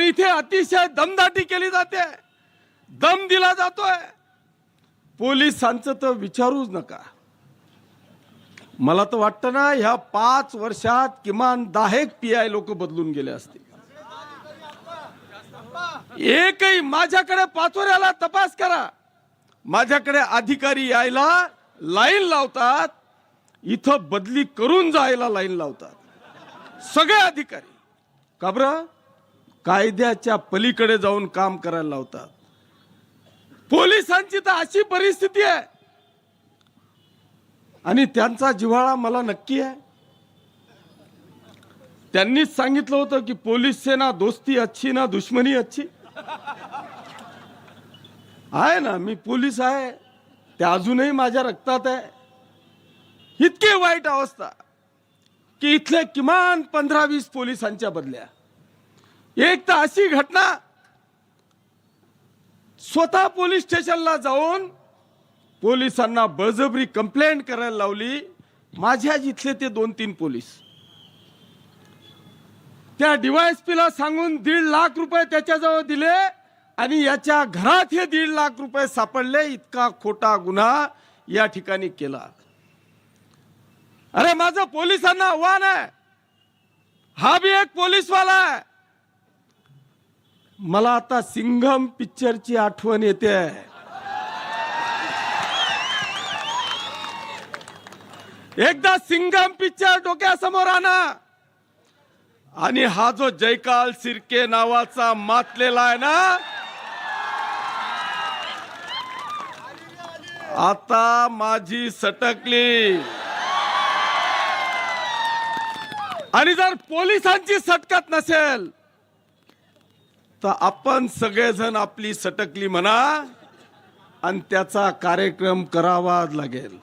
इथे अतिशय दमदाटी केली जाते. दम दिला जातोय. पोलिसांचं तर विचारूच नका. मला तर वाटतं ना ह्या पाच वर्षात किमान दहा एक पी आय लोक बदलून गेले असतील. एकही माझ्याकडे पाचोऱ्याला तपास करा. माझ्याकडे अधिकारी यायला लाईन लावतात. इथं बदली करून जायला लाईन लावतात. सगळे अधिकारी. का बरं? कायद्याच्या पलीकडे जाऊन काम करायला लावतात. पोलिसांची तर अशी परिस्थिती आहे. आणि त्यांचा जिव्हाळा मला नक्की आहे. त्यांनीच सांगितलं होतं की पोलीस से ना दोस्ती अच्छी ना दुश्मनी अच्छी. आहे ना मी पोलीस आहे. ते अजूनही माझ्या रक्तात आहे. इतकी वाईट अवस्था की इथले किमान पंधरा वीस पोलिसांच्या बदल्या. एक तर अशी घटना स्वतः पोलीस स्टेशनला जाऊन पोलिसांना बळजबरी कंप्लेंट करायला लावली. माझ्या जिथले ते दोन तीन पोलीस. त्या डीवायएसपीला सांगून दीड लाख रुपये त्याच्याजवळ दिले आणि याच्या घरात हे दीड लाख रुपये सापडले. इतका खोटा गुन्हा या ठिकाणी केला. अरे माझं पोलिसांना आव्हान आहे. हा बी एक पोलीसवाला आहे. मला आता सिंघम पिक्चरची आठवण येते. एकदा सिंघम पिक्चर डोक्यासमोर आणा. आणि हा जो जयकाल सिरके नावाचा मातलेला आहे ना आता माझी सटकली. आणि जर पोलिसांची सटकत नसेल तर आपण सगळेजण आपली सटकली म्हणा आणि त्याचा कार्यक्रम करावा लागेल.